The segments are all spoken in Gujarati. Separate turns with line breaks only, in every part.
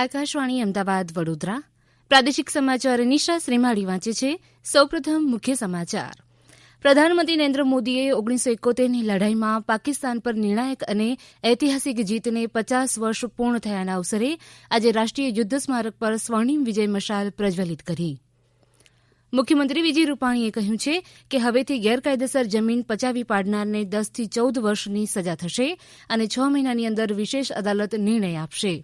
આકાશવાણી અમદાવાદ વડોદરા પ્રાદેશિક સમાચાર નિશા શ્રીમાળી વાંચે છે સૌપ્રથમ મુખ્ય સમાચાર પ્રધાનમંત્રી નરેન્દ્ર મોદીએ ઓગણીસો એકોતેરની લડાઈમાં પાકિસ્તાન પર નિર્ણાયક અને ઐતિહાસિક જીતને પચાસ વર્ષ પૂર્ણ થયાના અવસરે આજે રાષ્ટ્રીય યુદ્ધ સ્મારક પર સ્વર્ણિમ વિજય મશાલ પ્રજ્વલિત કરી મુખ્યમંત્રી વિજય રૂપાણીએ કહ્યું છે કે હવેથી ગેરકાયદેસર જમીન પચાવી પાડનારને દસથી ચૌદ વર્ષની સજા થશે અને છ મહિનાની અંદર વિશેષ અદાલત નિર્ણય આપશે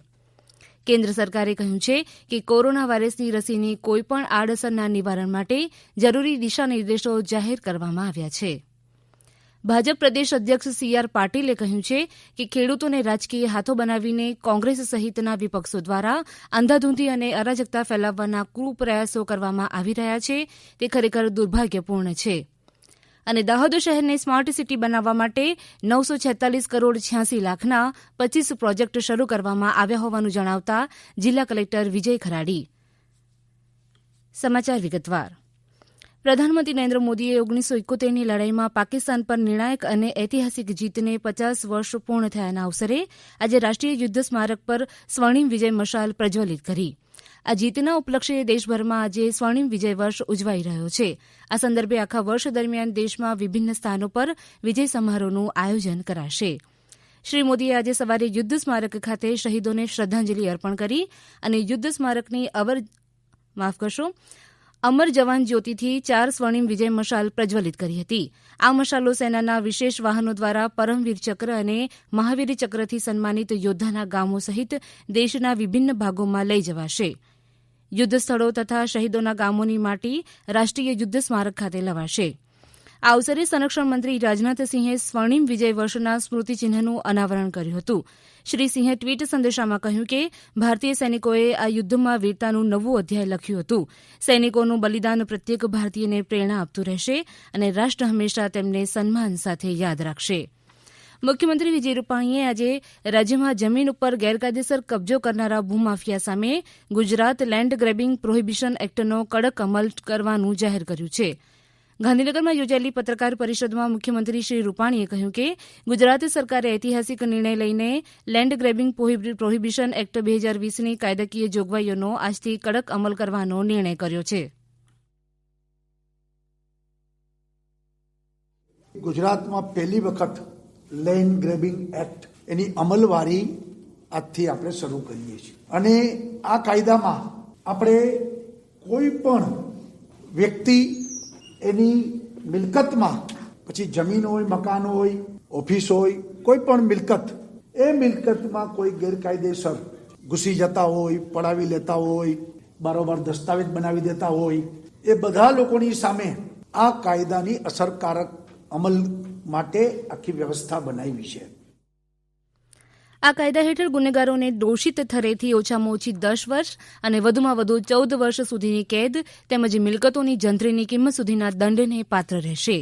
કેન્દ્ર સરકારે કહ્યું છે કે કોરોના વાયરસની રસીની કોઈપણ આડઅસરના નિવારણ માટે જરૂરી દિશાનિર્દેશો જાહેર કરવામાં આવ્યા છે ભાજપ પ્રદેશ અધ્યક્ષ સી આર પાટીલે કહ્યું છે કે ખેડૂતોને રાજકીય હાથો બનાવીને કોંગ્રેસ સહિતના વિપક્ષો દ્વારા અંધાધૂંધી અને અરાજકતા ફેલાવવાના કુપ્રયાસો કરવામાં આવી રહ્યા છે તે ખરેખર દુર્ભાગ્યપૂર્ણ છે અને દાહોદ શહેરને સ્માર્ટ સિટી બનાવવા માટે નવસો છેત્તાલીસ કરોડ છ્યાંસી લાખના પચીસ પ્રોજેક્ટ શરૂ કરવામાં આવ્યા હોવાનું જણાવતા જિલ્લા કલેક્ટર વિજય ખરાડી સમાચાર વિગતવાર પ્રધાનમંત્રી નરેન્દ્ર મોદીએ ઓગણીસો એકોતેરની લડાઈમાં પાકિસ્તાન પર નિર્ણાયક અને ઐતિહાસિક જીતને પચાસ વર્ષ પૂર્ણ થયાના અવસરે આજે રાષ્ટ્રીય યુદ્ધ સ્મારક પર સ્વર્ણિમ વિજય મશાલ પ્રજ્વલિત કરી હતી આ જીતના ઉપલક્ષ્યે દેશભરમાં આજે સ્વર્ણિમ વિજય વર્ષ ઉજવાઈ રહ્યો છે આ સંદર્ભે આખા વર્ષ દરમિયાન દેશમાં વિભિન્ન સ્થાનો પર વિજય સમારોહનું આયોજન કરાશે શ્રી મોદીએ આજે સવારે યુદ્ધ સ્મારક ખાતે શહીદોને શ્રદ્ધાંજલિ અર્પણ કરી અને યુદ્ધ સ્મારકની અવર માફ કરશો અમર જવાન જ્યોતિથી ચાર સ્વર્ણિમ વિજય મશાલ પ્રજ્વલિત કરી હતી આ મશાલો સેનાના વિશેષ વાહનો દ્વારા પરમવીર ચક્ર અને મહાવીર ચક્રથી સન્માનિત યોદ્ધાના ગામો સહિત દેશના વિભિન્ન ભાગોમાં લઈ જવાશે યુદ્ધ સ્થળો તથા શહીદોના ગામોની માટી રાષ્ટ્રીય યુદ્ધ સ્મારક ખાતે લવાશે આ અવસરે સંરક્ષણ મંત્રી રાજનાથસિંહે સ્વર્ણિમ વિજય વર્ષના સ્મૃતિચિહ્નનું અનાવરણ કર્યું હતું શ્રી સિંહે ટ્વીટ સંદેશામાં કહ્યું કે ભારતીય સૈનિકોએ આ યુદ્ધમાં વીરતાનું નવું અધ્યાય લખ્યું હતું સૈનિકોનું બલિદાન પ્રત્યેક ભારતીયને પ્રેરણા આપતું રહેશે અને રાષ્ટ્ર હંમેશા તેમને સન્માન સાથે યાદ રાખશે મુખ્યમંત્રી વિજય રૂપાણીએ આજે રાજ્યમાં જમીન ઉપર ગેરકાયદેસર કબજો કરનારા ભૂમાફિયા સામે ગુજરાત લેન્ડ ગ્રેબિંગ પ્રોહિબિશન એક્ટનો કડક અમલ કરવાનું જાહેર કર્યું છે ગાંધીનગરમાં યોજાયેલી પત્રકાર પરિષદમાં મુખ્યમંત્રી શ્રી રૂપાણીએ કહ્યું કે ગુજરાત સરકારે ઐતિહાસિક નિર્ણય લઈને લેન્ડ ગ્રેબિંગ પ્રોહિબિશન એક્ટ બે હજાર વીસની કાયદાકીય જોગવાઈઓનો આજથી કડક અમલ કરવાનો નિર્ણય કર્યો છે
ગુજરાતમાં પહેલી વખત લેન્ડ ગ્રેબિંગ એક્ટ એની અમલવારી આજથી આપણે શરૂ કરીએ છીએ અને આ કાયદામાં આપણે કોઈ પણ વ્યક્તિ એની મિલકતમાં પછી જમીન હોય મકાન હોય ઓફિસ હોય કોઈ પણ મિલકત એ મિલકતમાં કોઈ ગેરકાયદેસર ઘૂસી જતા હોય પડાવી લેતા હોય બારોબાર દસ્તાવેજ બનાવી દેતા હોય એ બધા લોકોની સામે આ કાયદાની અસરકારક અમલ માટે આખી વ્યવસ્થા બનાવી છે
આ કાયદા હેઠળ ગુનેગારોને દોષિત ઠરેથી ઓછામાં ઓછી દસ વર્ષ અને વધુમાં વધુ ચૌદ વર્ષ સુધીની કેદ તેમજ મિલકતોની જંત્રીની કિંમત સુધીના દંડને પાત્ર રહેશે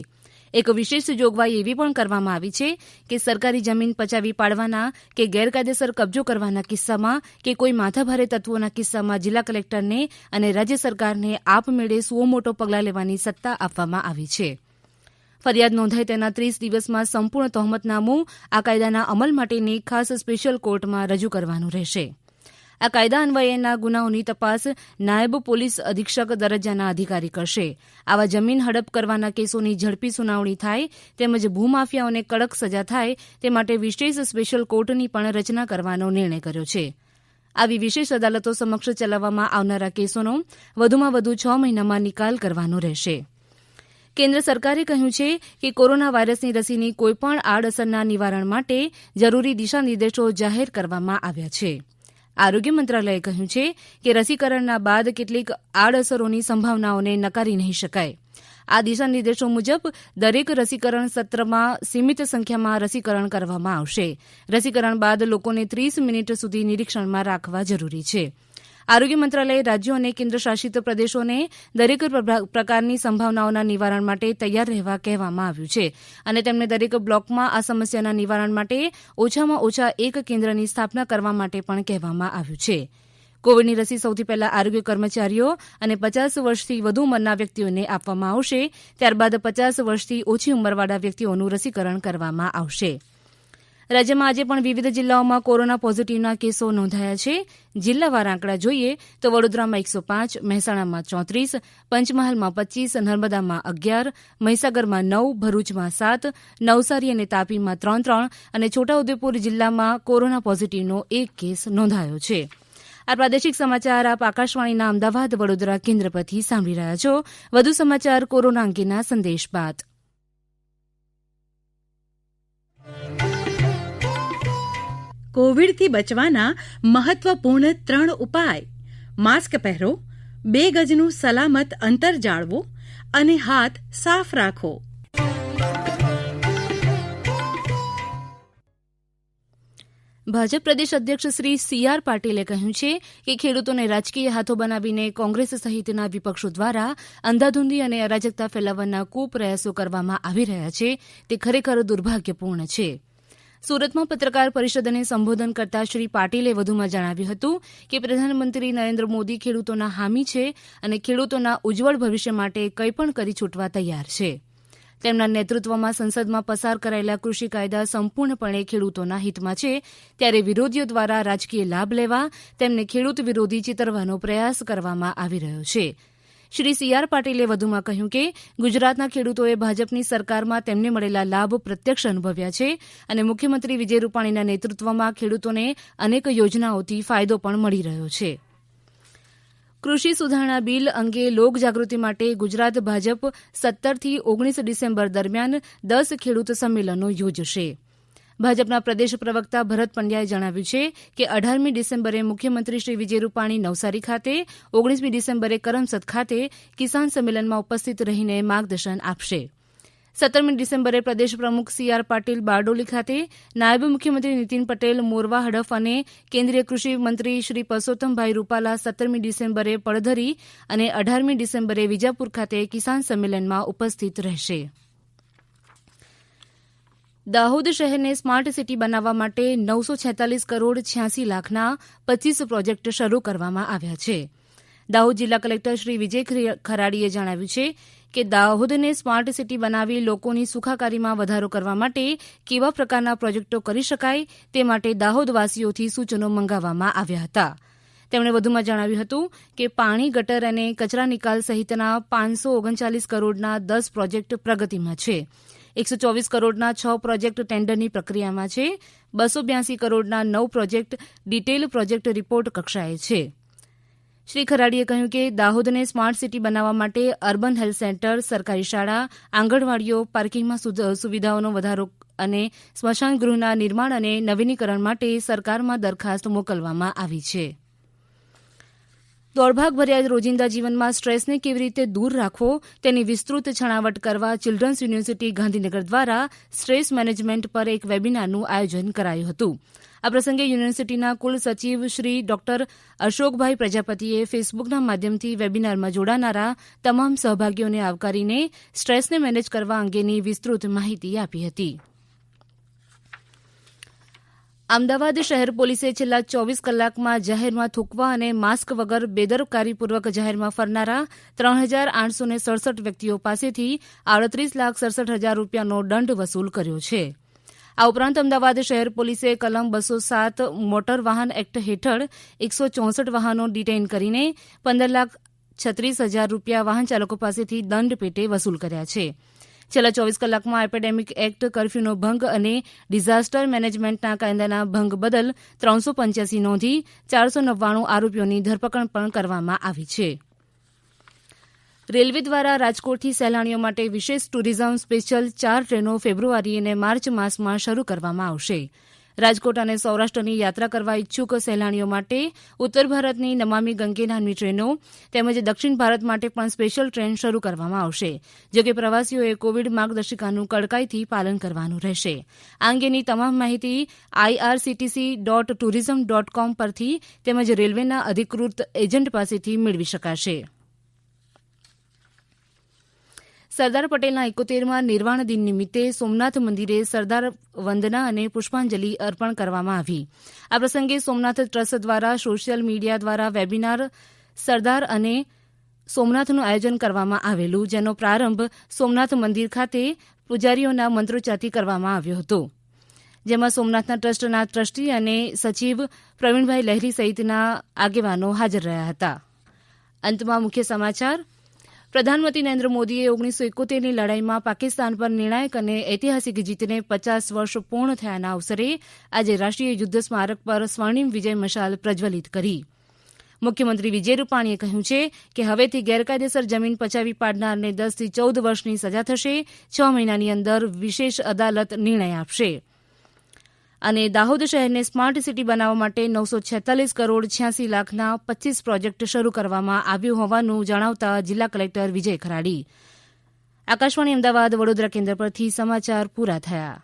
એક વિશેષ જોગવાઈ એવી પણ કરવામાં આવી છે કે સરકારી જમીન પચાવી પાડવાના કે ગેરકાયદેસર કબજો કરવાના કિસ્સામાં કે કોઈ માથાભારે તત્વોના કિસ્સામાં જિલ્લા કલેક્ટરને અને રાજ્ય સરકારને આપમેળે સુઓમોટો પગલાં લેવાની સત્તા આપવામાં આવી છે ફરિયાદ નોંધાય તેના ત્રીસ દિવસમાં સંપૂર્ણ તહોમતનામું આ કાયદાના અમલ માટેની ખાસ સ્પેશિયલ કોર્ટમાં રજૂ કરવાનું રહેશે આ કાયદા અન્વયેના ગુનાઓની તપાસ નાયબ પોલીસ અધિક્ષક દરજ્જાના અધિકારી કરશે આવા જમીન હડપ કરવાના કેસોની ઝડપી સુનાવણી થાય તેમજ ભૂમાફિયાઓને કડક સજા થાય તે માટે વિશેષ સ્પેશિયલ કોર્ટની પણ રચના કરવાનો નિર્ણય કર્યો છે આવી વિશેષ અદાલતો સમક્ષ ચલાવવામાં આવનારા કેસોનો વધુમાં વધુ છ મહિનામાં નિકાલ કરવાનો રહેશે કેન્દ્ર સરકારે કહ્યું છે કે કોરોના વાયરસની રસીની કોઈપણ આડઅસરના નિવારણ માટે જરૂરી દિશાનિર્દેશો જાહેર કરવામાં આવ્યા છે આરોગ્ય મંત્રાલયે કહ્યું છે કે રસીકરણના બાદ કેટલીક આડઅસરોની સંભાવનાઓને નકારી નહીં શકાય આ દિશાનિર્દેશો મુજબ દરેક રસીકરણ સત્રમાં સીમિત સંખ્યામાં રસીકરણ કરવામાં આવશે રસીકરણ બાદ લોકોને ત્રીસ મિનિટ સુધી નિરીક્ષણમાં રાખવા જરૂરી છે આરોગ્ય મંત્રાલયે રાજ્યો અને કેન્દ્રશાસિત પ્રદેશોને દરેક પ્રકારની સંભાવનાઓના નિવારણ માટે તૈયાર રહેવા કહેવામાં આવ્યું છે અને તેમને દરેક બ્લોકમાં આ સમસ્યાના નિવારણ માટે ઓછામાં ઓછા એક કેન્દ્રની સ્થાપના કરવા માટે પણ કહેવામાં આવ્યું છે કોવિડની રસી સૌથી પહેલા આરોગ્ય કર્મચારીઓ અને પચાસ વર્ષથી વધુ ઉંમરના વ્યક્તિઓને આપવામાં આવશે ત્યારબાદ પચાસ વર્ષથી ઓછી ઉંમરવાળા વ્યક્તિઓનું રસીકરણ કરવામાં આવશે રાજ્યમાં આજે પણ વિવિધ જિલ્લાઓમાં કોરોના પોઝિટિવના કેસો નોંધાયા છે જિલ્લાવાર આંકડા જોઈએ તો વડોદરામાં એકસો પાંચ મહેસાણામાં ચોત્રીસ પંચમહાલમાં પચ્ચીસ નર્મદામાં અગિયાર મહીસાગરમાં નવ ભરૂચમાં સાત નવસારી અને તાપીમાં ત્રણ ત્રણ અને છોટાઉદેપુર જિલ્લામાં કોરોના પોઝિટિવનો એક કેસ નોંધાયો છે આ પ્રાદેશિક સમાચાર આપ આકાશવાણીના અમદાવાદ વડોદરા કેન્દ્ર પરથી સાંભળી રહ્યા છો વધુ સમાચાર કોરોના અંગેના સંદેશ બાદ
કોવિડથી બચવાના મહત્વપૂર્ણ ત્રણ ઉપાય માસ્ક પહેરો બે ગજનું સલામત અંતર જાળવો અને હાથ સાફ રાખો
ભાજપ પ્રદેશ અધ્યક્ષ શ્રી સી આર પાટીલે કહ્યું છે કે ખેડૂતોને રાજકીય હાથો બનાવીને કોંગ્રેસ સહિતના વિપક્ષો દ્વારા અંધાધૂંધી અને અરાજકતા ફેલાવવાના કુપ્રયાસો કરવામાં આવી રહ્યા છે તે ખરેખર દુર્ભાગ્યપૂર્ણ છે સુરતમાં પત્રકાર પરિષદને સંબોધન કરતાં શ્રી પાટીલે વધુમાં જણાવ્યું હતું કે પ્રધાનમંત્રી નરેન્દ્ર મોદી ખેડૂતોના હામી છે અને ખેડૂતોના ઉજ્જવળ ભવિષ્ય માટે કંઈપણ કરી છૂટવા તૈયાર છે તેમના નેતૃત્વમાં સંસદમાં પસાર કરાયેલા કૃષિ કાયદા સંપૂર્ણપણે ખેડૂતોના હિતમાં છે ત્યારે વિરોધીઓ દ્વારા રાજકીય લાભ લેવા તેમને ખેડૂત વિરોધી ચિતરવાનો પ્રયાસ કરવામાં આવી રહ્યો છે શ્રી સી આર પાટીલે વધુમાં કહ્યું કે ગુજરાતના ખેડૂતોએ ભાજપની સરકારમાં તેમને મળેલા લાભ પ્રત્યક્ષ અનુભવ્યા છે અને મુખ્યમંત્રી વિજય રૂપાણીના નેતૃત્વમાં ખેડૂતોને અનેક યોજનાઓથી ફાયદો પણ મળી રહ્યો છે કૃષિ સુધારણા બિલ અંગે લોકજાગૃતિ માટે ગુજરાત ભાજપ સત્તરથી ઓગણીસ ડિસેમ્બર દરમિયાન દસ ખેડૂત સંમેલનો યોજશે ભાજપના પ્રદેશ પ્રવક્તા ભરત પંડ્યાએ જણાવ્યું છે કે અઢારમી ડિસેમ્બરે મુખ્યમંત્રી શ્રી વિજય રૂપાણી નવસારી ખાતે ઓગણીસમી ડિસેમ્બરે કરમસદ ખાતે કિસાન સંમેલનમાં ઉપસ્થિત રહીને માર્ગદર્શન આપશે સત્તરમી ડિસેમ્બરે પ્રદેશ પ્રમુખ સી આર પાટીલ બારડોલી ખાતે નાયબ મુખ્યમંત્રી નીતિન પટેલ મોરવા હડફ અને કેન્દ્રીય કૃષિ મંત્રી શ્રી પરસોત્તમભાઈ રૂપાલા સત્તરમી ડિસેમ્બરે પડધરી અને અઢારમી ડિસેમ્બરે વિજાપુર ખાતે કિસાન સંમેલનમાં ઉપસ્થિત રહેશે દાહોદ શહેરને સ્માર્ટ સિટી બનાવવા માટે નવસો છેતાલીસ કરોડ છ્યાસી લાખના પચીસ પ્રોજેક્ટ શરૂ કરવામાં આવ્યા છે દાહોદ જિલ્લા કલેક્ટર શ્રી વિજય ખરાડીએ જણાવ્યું છે કે દાહોદને સ્માર્ટ સિટી બનાવી લોકોની સુખાકારીમાં વધારો કરવા માટે કેવા પ્રકારના પ્રોજેક્ટો કરી શકાય તે માટે દાહોદવાસીઓથી સૂચનો મંગાવવામાં આવ્યા હતા તેમણે વધુમાં જણાવ્યું હતું કે પાણી ગટર અને કચરા નિકાલ સહિતના પાંચસો ઓગણચાલીસ કરોડના દસ પ્રોજેક્ટ પ્રગતિમાં છે એકસો ચોવીસ કરોડના છ પ્રોજેક્ટ ટેન્ડરની પ્રક્રિયામાં છે બસો બ્યાસી કરોડના નવ પ્રોજેક્ટ ડિટેલ પ્રોજેક્ટ રિપોર્ટ કક્ષાએ છે શ્રી ખરાડીએ કહ્યું કે દાહોદને સ્માર્ટ સિટી બનાવવા માટે અર્બન હેલ્થ સેન્ટર સરકારી શાળા આંગણવાડીઓ પાર્કિંગમાં સુવિધાઓનો વધારો અને સ્મશાન ગૃહના નિર્માણ અને નવીનીકરણ માટે સરકારમાં દરખાસ્ત મોકલવામાં આવી છે દોર્ભાગભર્યા રોજિંદા જીવનમાં સ્ટ્રેસને કેવી રીતે દૂર રાખવો તેની વિસ્તૃત છણાવટ કરવા ચિલ્ડ્રન્સ યુનિવર્સિટી ગાંધીનગર દ્વારા સ્ટ્રેસ મેનેજમેન્ટ પર એક વેબિનારનું આયોજન કરાયું હતું આ પ્રસંગે યુનિવર્સિટીના કુલ સચિવ શ્રી ડોક્ટર અશોકભાઈ પ્રજાપતિએ ફેસબુકના માધ્યમથી વેબિનારમાં જોડાનારા તમામ સહભાગીઓને આવકારીને સ્ટ્રેસને મેનેજ કરવા અંગેની વિસ્તૃત માહિતી આપી હતી અમદાવાદ શહેર પોલીસે છેલ્લા ચોવીસ કલાકમાં જાહેરમાં થૂંકવા અને માસ્ક વગર બેદરકારીપૂર્વક જાહેરમાં ફરનારા ત્રણ હજાર આઠસોને સડસઠ વ્યક્તિઓ પાસેથી આડત્રીસ લાખ સડસઠ હજાર રૂપિયાનો દંડ વસૂલ કર્યો છે આ ઉપરાંત અમદાવાદ શહેર પોલીસે કલમ બસો સાત મોટર વાહન એક્ટ હેઠળ એકસો ચોસઠ વાહનો ડિટેઇન કરીને પંદર લાખ છત્રીસ હજાર રૂપિયા વાહન ચાલકો પાસેથી દંડ પેટે વસૂલ કર્યા છિં છેલ્લા ચોવીસ કલાકમાં એપેડેમિક એક્ટ કરફ્યુનો ભંગ અને ડિઝાસ્ટર મેનેજમેન્ટના કાયદાના ભંગ બદલ ત્રણસો પંચ્યાસી નોંધી ચારસો નવ્વાણું આરોપીઓની ધરપકડ પણ કરવામાં આવી છે રેલવે દ્વારા રાજકોટથી સહેલાણીઓ માટે વિશેષ ટુરિઝમ સ્પેશિયલ ચાર ટ્રેનો ફેબ્રુઆરી અને માર્ચ માસમાં શરૂ કરવામાં આવશે રાજકોટ અને સૌરાષ્ટ્રની યાત્રા કરવા ઇચ્છુક સહેલાણીઓ માટે ઉત્તર ભારતની નમામી ગંગે નામની ટ્રેનો તેમજ દક્ષિણ ભારત માટે પણ સ્પેશિયલ ટ્રેન શરૂ કરવામાં આવશે જો કે પ્રવાસીઓએ કોવિડ માર્ગદર્શિકાનું કડકાઈથી પાલન કરવાનું રહેશે આ અંગેની તમામ માહિતી IRCTC dot tourism dot com પરથી તેમજ રેલવેના અધિકૃત એજન્ટ પાસેથી મેળવી શકાશે સરદાર પટેલના એકોતેરમાં નિર્વાણ દિન નિમિત્તે સોમનાથ મંદિરે સરદાર વંદના અને પુષ્પાંજલિ અર્પણ કરવામાં આવી આ પ્રસંગે સોમનાથ ટ્રસ્ટ દ્વારા સોશિયલ મીડિયા દ્વારા વેબિનાર સરદાર અને સોમનાથનું આયોજન કરવામાં આવેલું જેનો પ્રારંભ સોમનાથ મંદિર ખાતે પૂજારીઓના મંત્રોચ્યારથી કરવામાં આવ્યો હતો જેમાં સોમનાથના ટ્રસ્ટના ટ્રસ્ટી અને સચિવ પ્રવીણભાઈ લહેરી સહિતના આગેવાનો હાજર રહ્યા હતા અંતમાં મુખ્ય સમાચાર પ્રધાનમંત્રી નરેન્દ્ર મોદીએ ઓગણીસો એકોતેરની લડાઈમાં પાકિસ્તાન પર નિર્ણાયક અને ઐતિહાસિક જીતને પચાસ વર્ષ પૂર્ણ થયાના અવસરે આજે રાષ્ટ્રીય યુદ્ધ સ્મારક પર સ્વર્ણિમ વિજય મશાલ પ્રજ્વલિત કરી મુખ્યમંત્રી વિજય રૂપાણીએ કહ્યું છે કે હવેથી ગેરકાયદેસર જમીન પચાવી પાડનારને દસથી ચૌદ વર્ષની સજા થશે છ મહિનાની અંદર વિશેષ અદાલત નિર્ણય આપશે અને દાહોદ શહેરને સ્માર્ટ સિટી બનાવવા માટે નવસો છેતાલીસ કરોડ છ્યાસી લાખના પચ્ચીસ પ્રોજેક્ટ શરૂ કરવામાં આવ્યું હોવાનું જણાવતા જિલ્લા કલેક્ટર વિજય ખરાડી આકાશવાણી અમદાવાદ વડોદરા કેન્દ્ર પરથી સમાચાર પૂરા થયા